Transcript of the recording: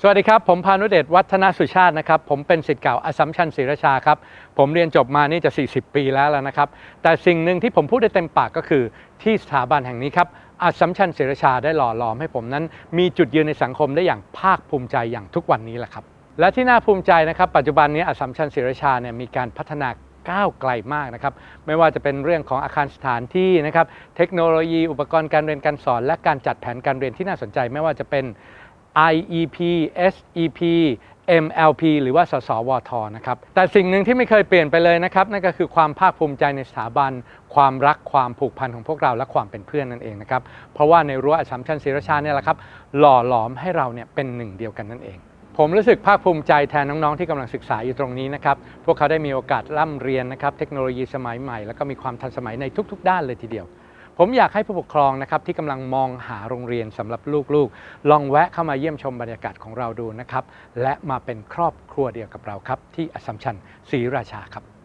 สวัสดีครับ ผมพานุเดชวัฒนสุชาตินะครับ ผมเป็นศิษย์เก่าอสัมชัญศรีราชาครับ ผมเรียนจบมานี่จะ 40 ปีแล้วแล้วนะครับ แต่สิ่งหนึ่งที่ผมพูดได้เต็มปากก็คือที่สถาบันแห่งนี้ครับอสสัมชัญศรีราชาได้หล่อหลอมให้ผมนั้น มีจุดยืนในสังคมได้อย่างภาคภูมิใจอย่างทุกวันนี้แหละครับ และที่น่าภูมิใจนะครับ ปัจจุบันนี้อสสัมชัญศรีราชาเนี่ยมีการพัฒนาก้าวไกลมากนะครับ ไม่ว่าจะเป็นเรื่องของอาคารสถานที่นะครับ เทคโนโลยี อุปกรณ์การเรียนการสอน และการจัดแผนการเรียนที่น่าสนใจ ไม่ว่าจะเป็น IEP SEP MLP หรือว่า สสวท นะครับ แต่สิ่งหนึ่งที่ไม่เคยเปลี่ยนไปเลยนะครับ นั่นก็คือความภาคภูมิใจในสถาบัน ความรัก ความผูกพันของพวกเรา และความเป็นเพื่อนนั่นเองนะครับ เพราะว่าในรั้วอัสสัมชัญศรีราชาเนี่ยแหละครับ หล่อหลอมให้เราเนี่ยเป็นหนึ่งเดียวกันนั่นเอง ผมรู้สึกภาคภูมิใจแทนน้องๆที่กำลังศึกษาอยู่ตรงนี้นะครับ พวกเขาได้มีโอกาสร่ำเรียนนะครับ เทคโนโลยีสมัยใหม่ แล้วก็มีความทันสมัยในทุก ๆ ด้านเลยทีเดียว ผมอยากให้ผู้ปกครองนะครับที่กำลังมองหาโรงเรียนสำหรับลูกๆ ลองแวะเข้ามาเยี่ยมชมบรรยากาศของเราดูนะครับ และมาเป็นครอบครัวเดียวกับเราครับ ที่อสสัมชัญศรีราชาครับ